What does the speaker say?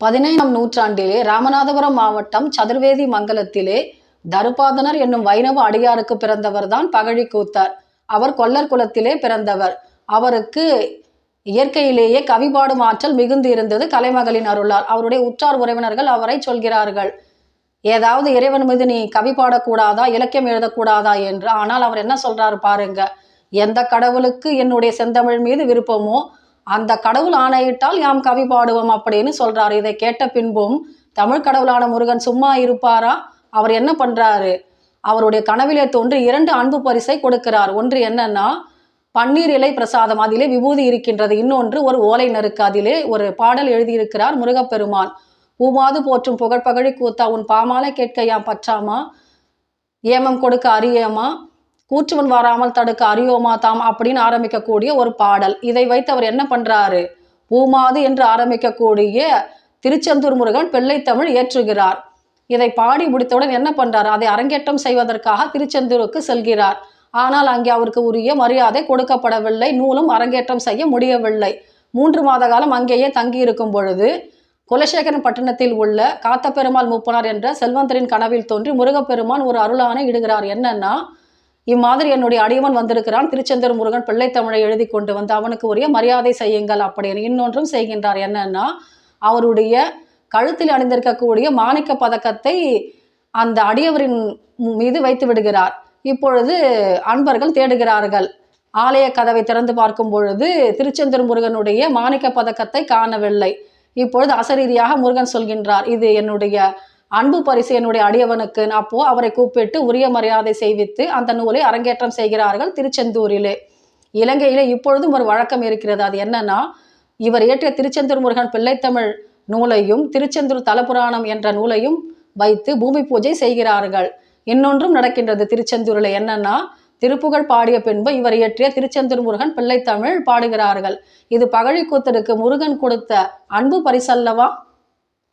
பதினைந்தாம் நூற்றாண்டிலே ராமநாதபுரம் மாவட்டம் சதுர்வேதி மங்கலத்திலே தருபாதனர் என்னும் வைணவ அடியாருக்கு பிறந்தவர்தான் பகழி கூத்தார். அவர் கொல்லர் குலத்திலே பிறந்தவர். அவருக்கு இயற்கையிலேயே கவிபாடும் ஆற்றல் மிகுந்து இருந்தது கலைமகளின் அருளால். அவருடைய உற்றார் உறவினர்கள் அவரை சொல்கிறார்கள் ஏதாவது இறைவன் மீது நீ கவி பாடக்கூடாதா இலக்கியம் எழுதக்கூடாதா? என்று. ஆனால் அவர் என்ன சொல்றாரு பாருங்க எந்த கடவுளுக்கு என்னுடைய செந்தமிழ் மீது விருப்பமோ அந்த கடவுள் ஆணையிட்டால் யாம் கவி பாடுவோம் அப்படின்னு சொல்றாரு. இதை கேட்ட பின்பும் தமிழ் கடவுளான முருகன் சும்மா இருப்பாரா? அவர் என்ன பண்றாரு? அவருடைய கனவிலே தோன்றி இரண்டு அன்பு பரிசை கொடுக்கிறார். ஒன்று என்னன்னா பன்னீர் இலை பிரசாதம். அதிலே விபூதி இருக்கின்றது. இன்னொன்று ஒரு ஓலை நறுக்கு. அதிலே ஒரு பாடல் எழுதியிருக்கிறார் முருகப்பெருமான். ஊமாது போற்றும் புகழ்பகழி கூத்தா உன் பாமாலை கேட்க யாம் பற்றாமா? ஏமம் கொடுக்க அறியேமா கூற்றுவன் வராமல் தடுக்க அறியோமா தாம் அப்படின்னு ஆரம்பிக்கக்கூடிய ஒரு பாடல். இதை வைத்து அவர் என்ன பண்றாரு? பூமாது என்று ஆரம்பிக்கக்கூடிய திருச்செந்தூர் முருகன் பிள்ளைத்தமிழ் ஏற்றுகிறார் இதை பாடி முடித்தவுடன் என்ன பண்றார்? அதை அரங்கேற்றம் செய்வதற்காக திருச்செந்தூருக்கு செல்கிறார். ஆனால் அங்கே அவருக்கு உரிய மரியாதை கொடுக்கப்படவில்லை. நூலும் அரங்கேற்றம் செய்ய முடியவில்லை. மூன்று மாத காலம் அங்கேயே தங்கியிருக்கும் பொழுது குலசேகரன் பட்டணத்தில் உள்ள காத்தப்பெருமாள் மூப்பனார் என்ற செல்வந்தரின் கனவில் தோன்றி முருகப்பெருமான் ஒரு அருளானை இடுகிறார். என்னன்னா இம்மாதிரி என்னுடைய அடியவன் வந்திருக்கிறான். திருச்செந்தூர் முருகன் பிள்ளைத்தமிழை எழுதி கொண்டு வந்து அவனுக்கு உரிய மரியாதை செய்யுங்கள் அப்படின்னு இன்னொன்றும் செய்கின்றார். என்னன்னா அவருடைய கழுத்தில் அணிந்திருக்கக்கூடிய மாணிக்க பதக்கத்தை அந்த அடியவரின் மீது வைத்து விடுகிறார். இப்பொழுது அன்பர்கள் தேடுகிறார்கள். ஆலய கதவை திறந்து பார்க்கும் பொழுது திருச்செந்தூர் முருகனுடைய மாணிக்க பதக்கத்தை காணவில்லை. இப்பொழுது அசரீதியாக முருகன் சொல்கின்றார் இது என்னுடைய அன்பு பரிசு என்னுடைய அடியவனுக்கு அப்போ அவரை கூப்பிட்டு உரிய மரியாதை செய்வித்து அந்த நூலை அரங்கேற்றம் செய்கிறார்கள் திருச்செந்தூரிலே. இலங்கையிலே இப்பொழுதும் ஒரு வழக்கம் இருக்கிறது. அது என்னன்னா இவர் இயற்றிய திருச்செந்தூர் முருகன் பிள்ளைத்தமிழ் நூலையும் திருச்செந்தூர் தலபுராணம் என்ற நூலையும் வைத்து பூமி பூஜை செய்கிறார்கள். இன்னொன்றும் நடக்கின்றது திருச்செந்தூரில். என்னன்னா திருப்புகழ் பாடிய பின்பு இவர் இயற்றிய திருச்செந்தூர் முருகன் பிள்ளைத்தமிழ் பாடுகிறார்கள். இது பகழி கூத்தருக்கு முருகன் கொடுத்த அன்பு பரிசல்லவா?